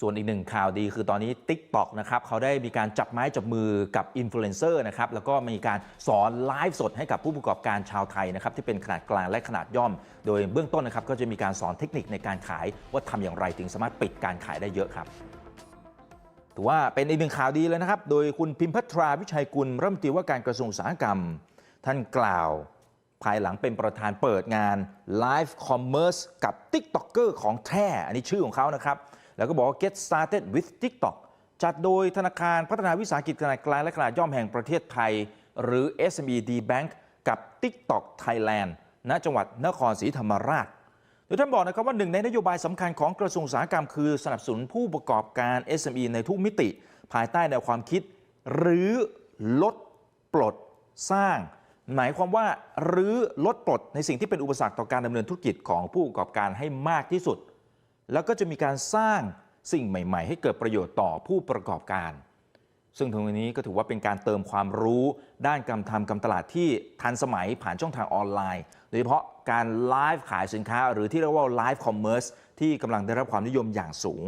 ส่วนอีกหนึ่งข่าวดีคือตอนนี้ TikTok นะครับเขาได้มีการจับไม้จับมือกับอินฟลูเอนเซอร์นะครับแล้วก็มีการสอนไลฟ์สดให้กับผู้ประกอบการชาวไทยนะครับที่เป็นขนาดกลางและขนาดย่อม โดยเบื้องต้นนะครับก็จะมีการสอนเทคนิคในการขายว่าทำอย่างไรถึงสามารถปิดการขายได้เยอะครับถือว่าเป็นอีกหนึ่งข่าวดีเลยนะครับ โดยคุณพิมพัทราวิชัยกุลรัฐมนตรีว่าการกระทรวงอุตสาหกรรม ท่านกล่าว ภายหลังเป็นประธานเปิดงาน Live Commerce กับ TikToker ของแท้อันนี้ชื่อของเขานะครับ แล้วก็บอกว่า Get Started with TikTok จัดโดยธนาคารพัฒนาวิสาหกิจขนาดกลางและขนาดย่อมแห่งประเทศไทย หรือ SME D Bank กับ TikTok Thailand ณจังหวัดนครศรีธรรมราช โดยท่านบอกนะครับว่าหนึ่งในนโยบายสำคัญของกระทรวงอุตสาหกรรมคือสนับสนุนผู้ประกอบการ SME ในทุกมิติ ภายใต้แนวความคิด หรือลดปลดสร้าง หมายความว่าหรือลดปลดในสิ่งที่เป็นอุปสรรคต่อการดำเนินธุรกิจของผู้ประกอบการให้มากที่สุด แล้วก็จะมีการสร้างสิ่งใหม่ ๆ ให้เกิดประโยชน์ต่อผู้ประกอบการ ซึ่งตรงนี้ก็ถือว่าเป็นการเติมความรู้ด้านการทำการตลาดที่ทันสมัยผ่านช่องทางออนไลน์ โดยเฉพาะการไลฟ์ขายสินค้า หรือที่เรียกว่าไลฟ์คอมเมอร์สที่กำลังได้รับความนิยมอย่างสูง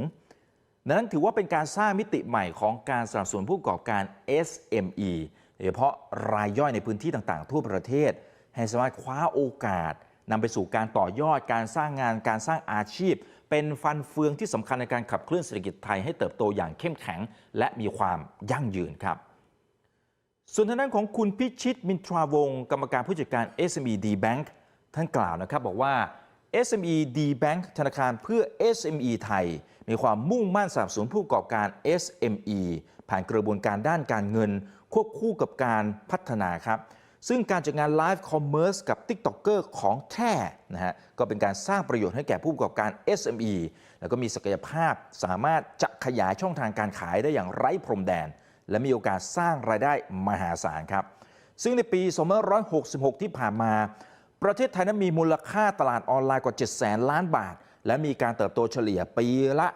ดังนั้นถือว่าเป็นการสร้างมิติใหม่ของการสนับสนุนผู้ประกอบการ SME โดยเฉพาะรายย่อยในพื้นที่ต่างๆ ทั่วประเทศ ให้สามารถคว้าโอกาสนำไปสู่การต่อยอดการสร้างงานการสร้างอาชีพ เป็นฟันเฟืองที่สำคัญในการขับเคลื่อนเศรษฐกิจไทยให้เติบโตอย่างเข้มแข็ง และมีความยั่งยืนครับ ส่วนทางด้านของคุณพิชิตมินทราวงศ์กรรมการผู้จัดการ SME D Bank ท่านกล่าวนะครับบอกว่า SME D Bank ธนาคารเพื่อ SME ไทย มีความมุ่งมั่นสนับสนุนผู้ประกอบการ SME ผ่านกระบวนการด้านการเงิน ควบคู่กับการพัฒนาครับ ซึ่งการจัดงาน Live Commerce กับ TikToker ของแท้นะฮะก็เป็นการสร้างประโยชน์ให้แก่ผู้ประกอบการ SME แล้วก็มีศักยภาพสามารถจะขยายช่องทางการขายได้อย่างไร้พรมแดน และมีโอกาสสร้างรายได้มหาศาลครับ ซึ่งในปี 2566 ที่ผ่านมา ประเทศไทยนั้นมีมูลค่าตลาดออนไลน์กว่า7แสนล้านบาท และมีการเติบโตเฉลี่ยปีละ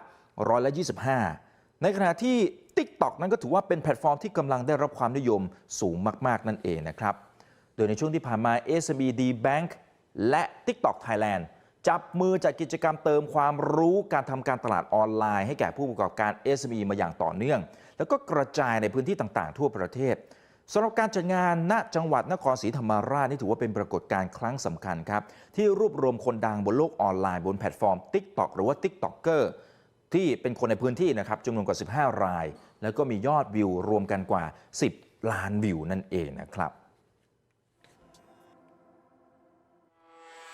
ร้อยละ25 ในขณะที่ TikTok นั้นก็ถือว่าเป็นแพลตฟอร์มที่กำลังได้รับความนิยมสูงมาก ๆ นั่นเองนะครับ โดยในช่วงที่ผ่านมา SME D Bank และ TikTok Thailand จับมือจัดกิจกรรมเติมความรู้การทำการตลาดออนไลน์ให้แก่ผู้ประกอบการ SME มาอย่างต่อเนื่อง แล้วก็กระจายในพื้นที่ต่างๆ ทั่วประเทศสำหรับการจัดงานณจังหวัดนครศรีธรรมราชนี่ถือว่าเป็นปรากฏการณ์ครั้งสำคัญครับ ที่รวบรวมคนดังบนโลกออนไลน์บนแพลตฟอร์ม TikTok หรือว่า TikToker ที่เป็นคนในพื้นที่นะครับจำนวนกว่า 15 ราย แล้วก็มียอดวิวรวมกันกว่า 10 ล้านวิวนั่นเองนะครับ